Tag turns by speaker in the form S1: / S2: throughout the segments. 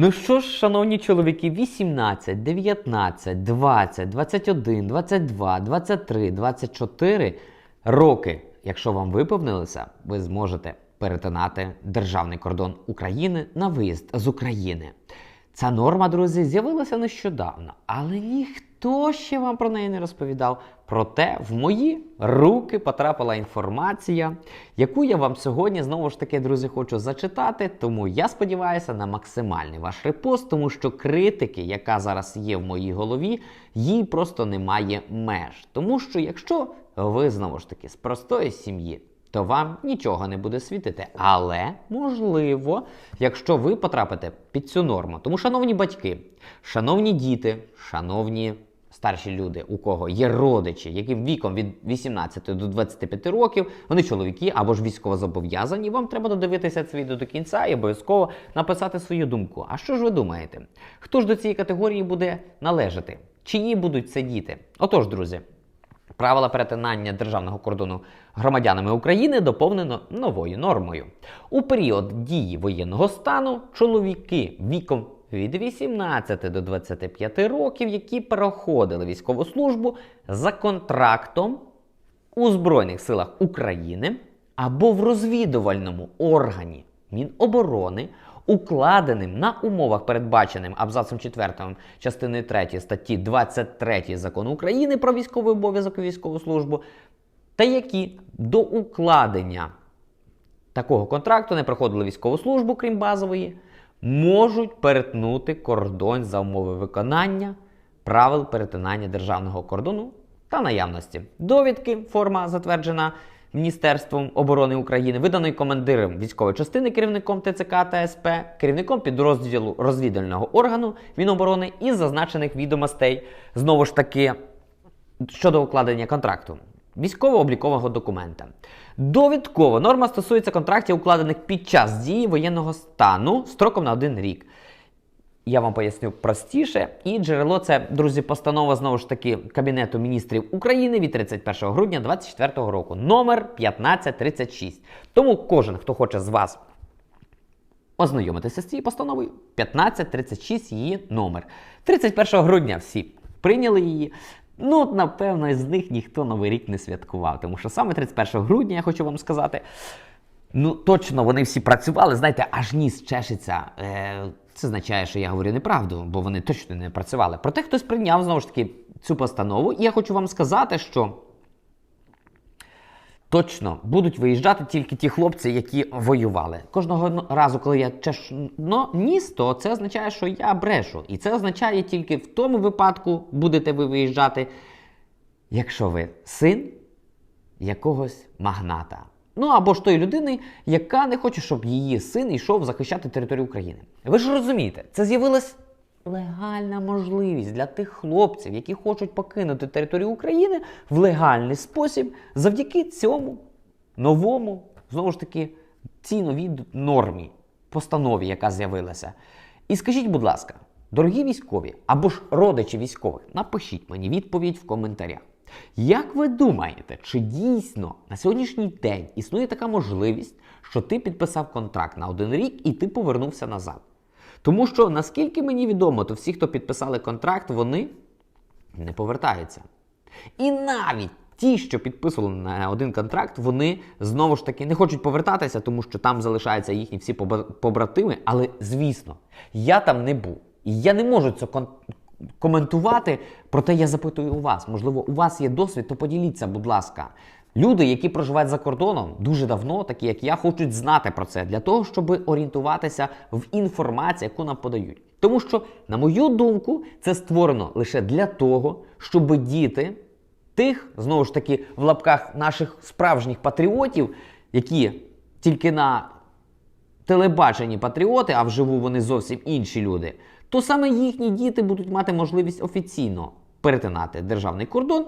S1: Ну що ж, шановні чоловіки, 18, 19, 20, 21, 22, 23, 24 роки, якщо вам виповнилося, ви зможете перетинати державний кордон України на виїзд з України. Ця норма, друзі, з'явилася нещодавно, але ніхто ще вам про неї не розповідав. Проте в мої руки потрапила інформація, яку я вам сьогодні знову ж таки, друзі, хочу зачитати. Тому я сподіваюся на максимальний ваш репост, тому що критики, яка зараз є в моїй голові, їй просто немає меж. Тому що якщо ви знову ж таки з простої сім'ї, то вам нічого не буде світити. Але можливо, якщо ви потрапите під цю норму. Тому, шановні батьки, шановні діти, шановні старші люди, у кого є родичі, яким віком від 18 до 25 років, вони чоловіки або ж військовозобов'язані, вам треба додивитися це відео до кінця і обов'язково написати свою думку. А що ж ви думаєте? Хто ж до цієї категорії буде належати? Чиї будуть це діти? Отож, друзі. Правила перетинання державного кордону громадянами України доповнено новою нормою. У період дії воєнного стану чоловіки віком від 18 до 25 років, які проходили військову службу за контрактом у Збройних силах України або в розвідувальному органі Міноборони, укладеним на умовах, передбаченим абзацом 4 частини 3 статті 23 закону України про військовий обов'язок і військову службу, та які до укладення такого контракту не проходили військову службу, крім базової, можуть перетнути кордон за умови виконання правил перетинання державного кордону та наявності. Довідки, форма затверджена Міністерством оборони України, виданої командиром військової частини, керівником ТЦК та СП, керівником підрозділу розвідувального органу Міноборони із зазначених відомостей, знову ж таки, щодо укладення контракту. Військово-облікового документа. Довідково норма стосується контрактів, укладених під час дії воєнного стану строком на один рік. Я вам поясню простіше. І джерело це, друзі, постанова знову ж таки Кабінету міністрів України від 31 грудня 2024 року, номер 1536. Тому кожен, хто хоче з вас ознайомитися з цією постановою, 1536 її номер. 31 грудня всі прийняли її. Ну, напевно, з них ніхто Новий рік не святкував, тому що саме 31 грудня, я хочу вам сказати, ну точно вони всі працювали, знаєте, аж ніс чешеться. Е, це означає, що я говорю неправду, бо вони точно не працювали. Проте хтось прийняв знову ж таки цю постанову, і я хочу вам сказати, що точно будуть виїжджати тільки ті хлопці, які воювали. Кожного разу, коли я чешу но- ніс, то це означає, що я брешу. І це означає тільки в тому випадку будете ви виїжджати, якщо ви син якогось магната. Ну або ж тої людини, яка не хоче, щоб її син йшов захищати територію України. Ви ж розумієте, це з'явилась легальна можливість для тих хлопців, які хочуть покинути територію України в легальний спосіб завдяки цьому новому, знову ж таки, цій новій нормі, постанові, яка з'явилася. І скажіть, будь ласка, дорогі військові або ж родичі військових, напишіть мені відповідь в коментарях. Як ви думаєте, чи дійсно на сьогоднішній день існує така можливість, що ти підписав контракт на один рік і ти повернувся назад? Тому що, наскільки мені відомо, то всі, хто підписали контракт, вони не повертаються. І навіть ті, що підписували на один контракт, вони знову ж таки не хочуть повертатися, тому що там залишаються їхні всі побратими. Але звісно, я там не був. І я не можу кон- коментувати. Проте я запитую у вас. Можливо, у вас є досвід, то поділіться, будь ласка. Люди, які проживають за кордоном дуже давно, такі як я, хочуть знати про це для того, щоб орієнтуватися в інформації, яку нам подають. Тому що, на мою думку, це створено лише для того, щоб діти тих, знову ж таки, в лапках наших справжніх патріотів, які тільки на телебаченні патріоти, а вживу вони зовсім інші люди, то саме їхні діти будуть мати можливість офіційно перетинати державний кордон.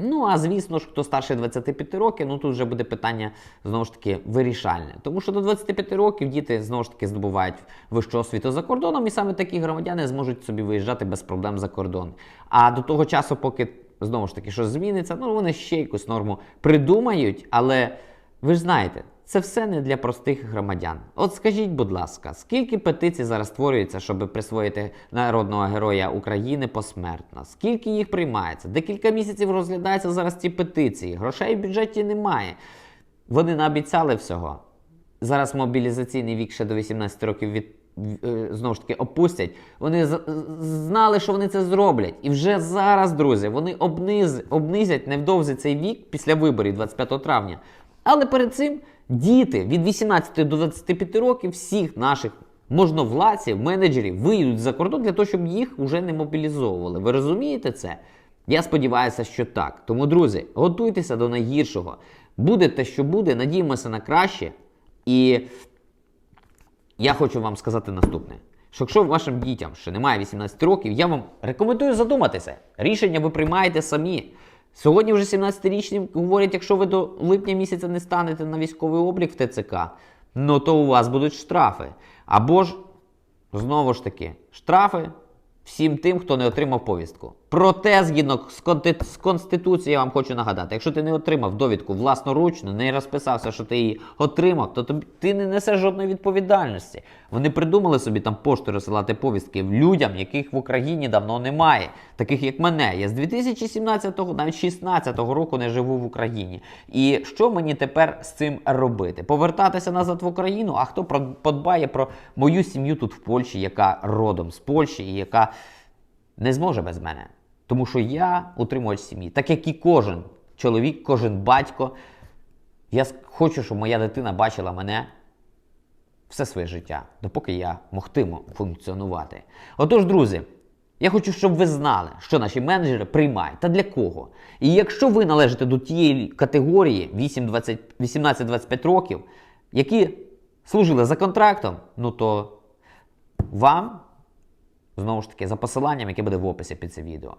S1: Ну, а звісно ж, хто старше 25 років, ну тут вже буде питання знову ж таки вирішальне. Тому що до 25 років діти знову ж таки здобувають вищу освіту за кордоном, і саме такі громадяни зможуть собі виїжджати без проблем за кордон. А до того часу, поки знову ж таки щось зміниться, ну вони ще якусь норму придумають, але ви ж знаєте, це все не для простих громадян. От скажіть, будь ласка, скільки петицій зараз створюється, щоб присвоїти народного героя України посмертно? Скільки їх приймається? Декілька місяців розглядаються зараз ці петиції. Грошей в бюджеті немає. Вони наобіцяли всього. Зараз мобілізаційний вік ще до 18 років від е, знову ж таки опустять. Вони знали, що вони це зроблять. І вже зараз, друзі, вони обниз, обнизять невдовзі цей вік після виборів 25 травня. Але перед цим діти від 18 до 25 років всіх наших можновладців, менеджерів виїдуть за кордон для того, щоб їх вже не мобілізовували. Ви розумієте це? Я сподіваюся, що так. Тому, друзі, готуйтеся до найгіршого. Буде те, що буде, надіємося на краще. І я хочу вам сказати наступне: що якщо вашим дітям ще немає 18 років, я вам рекомендую задуматися. Рішення ви приймаєте самі. Сьогодні вже 17-річні говорять, якщо ви до липня місяця не станете на військовий облік в ТЦК, ну то у вас будуть штрафи. Або ж, знову ж таки, штрафи всім тим, хто не отримав повістку. Проте, згідно з Конституцією, я вам хочу нагадати, якщо ти не отримав довідку власноручно, не розписався, що ти її отримав, то ти не несеш жодної відповідальності. Вони придумали собі там пошту розсилати повістки людям, яких в Україні давно немає, таких як мене. Я з 2017-го, навіть 16-го року не живу в Україні. І що мені тепер з цим робити? Повертатися назад в Україну? А хто подбає про мою сім'ю тут в Польщі, яка родом з Польщі і яка не зможе без мене. Тому що я утримувач сім'ї, так як і кожен чоловік, кожен батько. Я хочу, щоб моя дитина бачила мене все своє життя, допоки я могтиму функціонувати. Отож, друзі, я хочу, щоб ви знали, що наші менеджери приймають та для кого. І якщо ви належите до тієї категорії 18-25 років, які служили за контрактом, ну то вам Знову ж таки, за посиланням, яке буде в описі під це відео.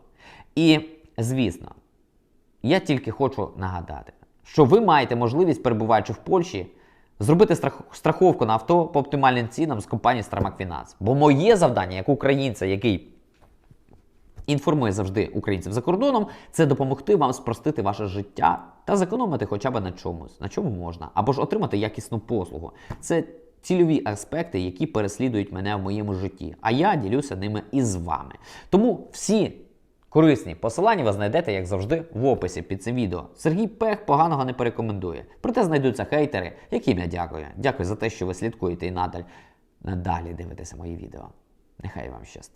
S1: І, звісно, я тільки хочу нагадати, що ви маєте можливість, перебуваючи в Польщі, зробити страховку на авто по оптимальним цінам з компанії Stramag Finance. Бо моє завдання, як українця, який інформує завжди українців за кордоном, це допомогти вам спростити ваше життя та зекономити хоча б на чомусь, на чому можна, або ж отримати якісну послугу. Це цільові аспекти, які переслідують мене в моєму житті. А я ділюся ними із вами. Тому всі. Корисні посилання ви знайдете, як завжди, в описі під цим відео. Сергій Пех поганого не порекомендує. Проте знайдуться хейтери, яким я дякую. Дякую за те, що ви слідкуєте і надаль надалі дивитеся мої відео. Нехай вам щастить.